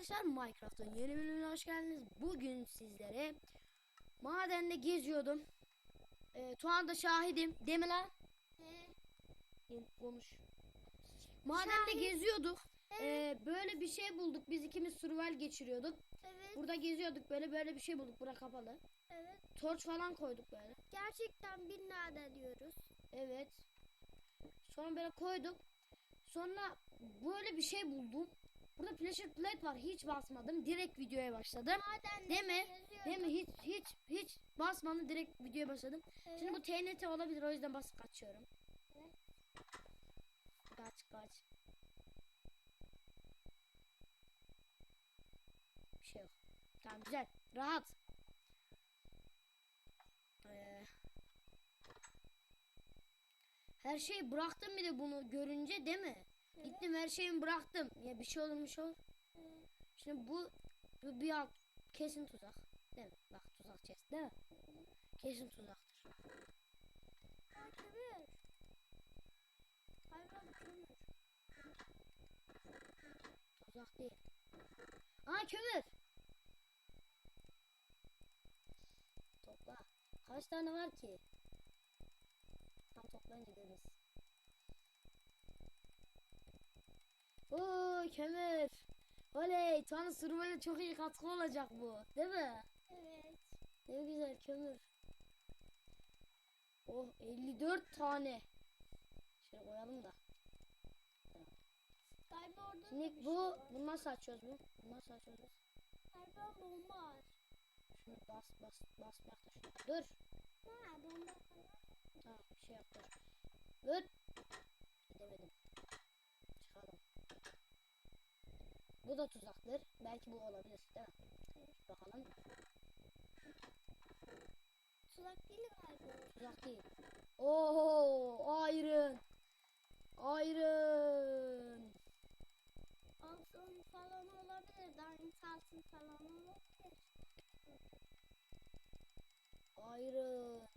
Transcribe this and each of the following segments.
arkadaşlar Minecraft'ın yeni bölümüne hoş geldiniz. Bugün sizlere madende geziyordum. Ee, Tuğan da şahidim. Değil mi lan? Gel, Konuş. Madende Şahit. geziyorduk. Evet. Ee, böyle bir şey bulduk. Biz ikimiz survival geçiriyorduk. Evet, Burada geziyorduk. Böyle böyle bir şey bulduk. Bura kapalı. evet. Torç falan koyduk böyle. Gerçekten binlerden diyoruz. Evet. Sonra böyle koyduk. Sonra böyle bir şey buldum. Burada pressure plate var. Hiç basmadım. Direkt videoya başladım. Maden Değil mi? yazıyorduk. Değil mi? Hiç hiç hiç basmadım. Direkt videoya başladım. Evet. Şimdi bu TNT olabilir. O yüzden basıp kaçıyorum. Evet. Kaç kaç. Bir şey yok. Tamam güzel. Rahat. Ee, her şeyi bıraktım bir de bunu görünce değil mi? Gittim her şeyimi bıraktım. Ya bir şey olmuş ol. Şimdi bu, bu bir alt kesin tuzak. Değil mi? Bak tuzak chest değil mi? Kesin tuzaktır. Ay kömür. Hayvan kömür. Tuzak değil. Aa kömür. Topla. Kaç tane var ki? Tam toplayınca görürüz. Kömür. Oley. Tanrı sürmeli çok iyi katkı olacak bu. Değil mi? Evet. Ne güzel kömür. Oh 54 tane. Şöyle koyalım da. Galiba orada da Şimdi bu var. bunu nasıl açıyoruz bu? Bunu nasıl açıyoruz? biz? Galiba bomba var. Şunu bas bas bas şunu. Dur. Ha bomba falan. Tamam bir şey yap dur. Dur. Da tuzaktır. Belki bu olabilir değil mi? Bakalım. Tuzak değil galiba. Tuzak değil. Oo, iron. Iron. Altın falan olabilir. Diamond altın falan olabilir. Iron.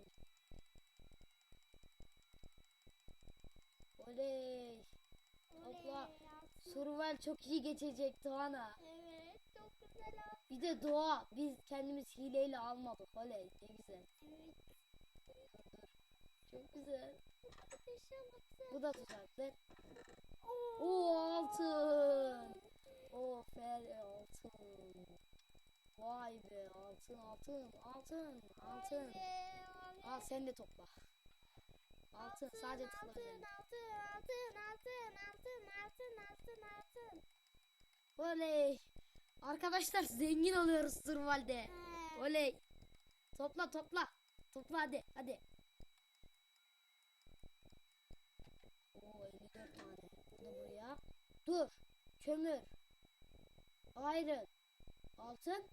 Oley. Topla. Oley, altın. Survival çok iyi geçecek Doğan'a. Evet çok güzel altın. Bir de doğa. Biz kendimiz hileyle almadık. Oley ne güzel. Evet. Çok güzel. Bu da tuzaktır. Oo. Oo altın. Oo fer altın. Vay be altın altın altın altın. Evet, Al sen de topla. Altın sadece tıkla altın, altın, altın, altın, altın, altın, altın, altın. Oley. Arkadaşlar zengin oluyoruz survivalde. He. Oley. Topla topla. Topla hadi hadi. Oo 54 tane. Bu da buraya. Dur. Kömür. Iron. Altın.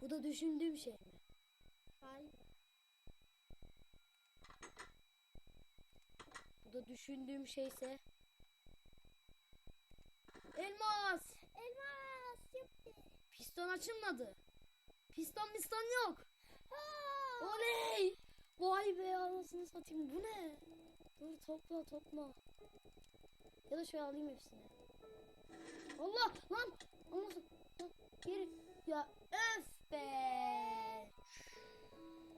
Bu da düşündüğüm şey mi? Galiba. Bu da düşündüğüm şeyse. Elmas. Elmas çıktı. Piston açılmadı. Piston piston yok. Ha! Oley! Vay be anasını satayım. Bu ne? Dur topla topla. Ya da şöyle alayım hepsini. Allah lan! Anasını geri. Ya öf be!